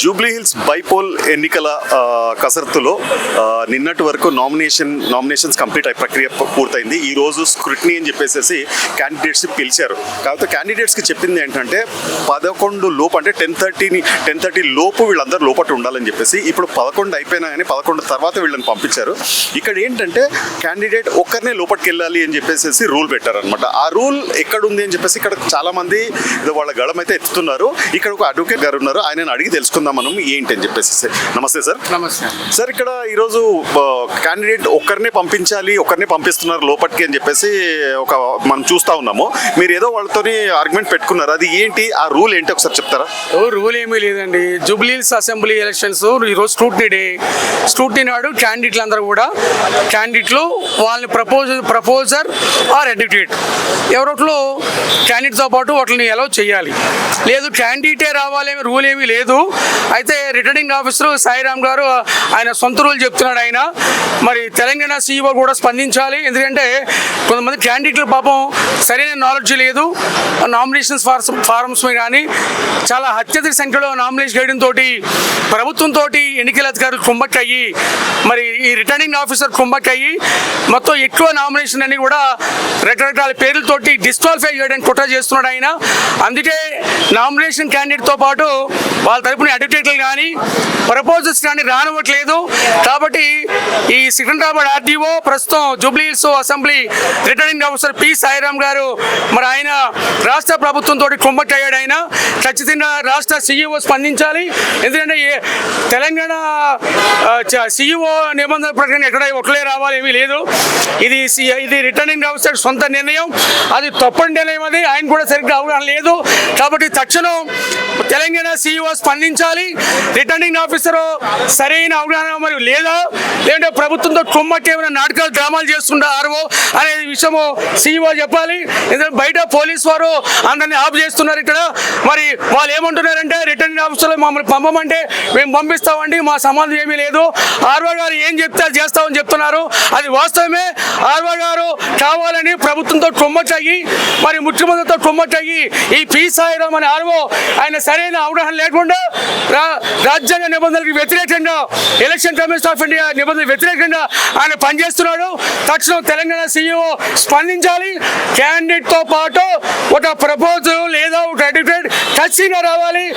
Jubilee Hills bypoll ఎన్నికల కసరత్తులో నిన్నటి వరకు నామినేషన్ నామినేషన్స్ కంప్లీట్ అయ్యే ప్రక్రియ పూర్తయింది. ఈ రోజు స్క్రూటినీ అని చెప్పేసి క్యాండిడేట్స్ పిలిచారు. కాకపోతే క్యాండిడేట్స్కి చెప్పింది ఏంటంటే పదకొండు లోపు అంటే టెన్ థర్టీని టెన్ థర్టీ లోపు వీళ్ళందరూ లోపల ఉండాలని చెప్పేసి ఇప్పుడు పదకొండు అయిపోయినా కానీ పదకొండు తర్వాత వీళ్ళని పంపించారు. ఇక్కడ ఏంటంటే క్యాండిడేట్ ఒక్కరినే లోపలికి వెళ్ళాలి అని చెప్పేసి రూల్ పెట్టారనమాట ఆ రూల్ ఎక్కడ ఉంది అని చెప్పేసి ఇక్కడ చాలామంది వాళ్ళ గళమైతే ఎత్తుతున్నారు. ఇక్కడ ఒక అడ్వకేట్ గారు ఉన్నారు. ఆయనను అడిగి తెలుసుకుందాం మనం ఏంటి అని చెప్పేసి. నమస్తే సార్. నమస్తే సార్ ఇక్కడ ఈరోజు క్యాండిడేట్ ఒక్కరినే పంపించాలి ఒక్కరినే పంపిస్తున్నారు లోపలికి అని చెప్పేసి ఒక మనం చూస్తా ఉన్నాము. మీరు ఏదో వాళ్ళతోని ఆర్గ్యుమెంట్ పెట్టుకున్నారు. అది ఏంటి? ఆ రూల్ ఏంటి? ఒకసారి చెప్తారా? ఓ రూల్ ఏమీ లేదండి. జూబ్లీహిల్స్ అసెంబ్లీ ఎలక్షన్స్ ఈరోజు స్క్రూట్నీ డే స్క్రూట్నీ నాడు క్యాండిడేట్లు అందరూ కూడా క్యాండిడేట్లు వాళ్ళని ప్రపోజ్ ప్రపోజర్ ఆర్ అడ్వకేట్ ఎవరొట్లో క్యాండిడేట్తో పాటు వాటిని ఎలా చేయాలి. లేదు క్యాండిడేటే రావాలి రూల్ ఏమీ లేదు. అయితే రిటర్నింగ్ ఆఫీసర్ సాయిరామ్ గారు ఆయన సొంత రూల్ చెప్తున్నాడు ఆయన. మరి తెలంగాణ సీఈఓ కూడా స్పందించాలి. ఎందుకంటే కొంతమంది క్యాండిడేట్లు పాపం సరైన నాలెడ్జ్ లేదు. నామినేషన్స్ ఫార్స్ ఫారమ్స్ కానీ చాలా అత్యధిక సంఖ్యలో నామినేషన్ చేయడం తోటి ప్రభుత్వంతో ఎన్నికల అధికారులు కుమ్మక్కయ్యి మరి ఈ రిటర్నింగ్ ఆఫీసర్ కుమ్మక్కయ్యి మొత్తం ఎక్కువ నామినేషన్ అని కూడా రకరకాల పేర్లతోటి డిస్క్వాలిఫై చేయడానికి కుట్ర చేస్తున్నాడు ఆయన. అందుకే నామినేషన్ క్యాండిడేట్తో పాటు వాళ్ళ తరపున అడ్వకేట్లు కానీ ప్రపోజల్స్ కానీ రానివ్వట్లేదు. కాబట్టి ఈ సికింద్రాబాద్ ఆర్డీఓ ప్రస్తుతం jubilee assembly returning officer P Sairam గారు మరి ఆయన రాష్ట్ర ప్రభుత్వంతో కుమ్మక్కయ్యాడు ఆయన. ఖచ్చితంగా రాష్ట్ర సీఈఓ స్పందించాలి. ఎందుకంటే తెలంగాణ సీఈఓ నిబంధన ప్రకారం ఎక్కడ ఒకలే రావాలి ఏమీ లేదు. ఇది సి- ఇది రిటర్నింగ్ ఆఫీసర్ సొంత నిర్ణయం. అది తప్పని నిర్ణయం అది ఆయన కూడా సరిగ్గా అవగాహన లేదు. కాబట్టి తక్షణం తెలంగాణ సీఈఓ స్పందించాలి. రిటర్నింగ్ ఆఫీసర్ సరైన అవగాహన మరియు లేదా లేదంటే ప్రభుత్వంతో కుమ్మకి ఏమైనా నాటకాలు డ్రామాలు చేస్తుందా ఆర్ఓ అనే విషయము సీఈఓ చెప్పాలి. ఎందుకంటే బయట పోలీస్ వారు అందరిని ఆఫ్ చేస్తున్నారు ఇక్కడ. మరి వాళ్ళు ఏమంటున్నారంటే రిటర్నింగ్ ఆఫీసర్లు మమ్మల్ని పంపమంటే మేము పంపిస్తామండి మా సంబంధం ఏమీ లేదు. ఆర్వో గారు ఏం చెప్తే అది చేస్తామని చెప్తున్నారు. అది వాస్తవమే. ఆర్వా గారు కావాలని ప్రభుత్వంతో కుమ్మచ్చయ్యి మరి ముఖ్యమంత్రితో కుమ్మచ్చయ్యి ఈ పి సాయిరామ్ అనే ఆర్వో ఆయన సరైన అవగాహన లేకుండా రా- రాజ్యాంగ నిబంధనలకు వ్యతిరేకంగా ఎలక్షన్ కమిషన్ ఆఫ్ ఇండియా నిబంధనలకు వ్యతిరేకంగా ఆయన పనిచేస్తున్నాడు. తక్షణం తెలంగాణ సీఈఓ స్పందించాలి. క్యాండిడేట్తో పాటు ఒక ప్రపోజల్ లేదా ఒక అడ్వకేట్ ఖచ్చితంగా రావాలి.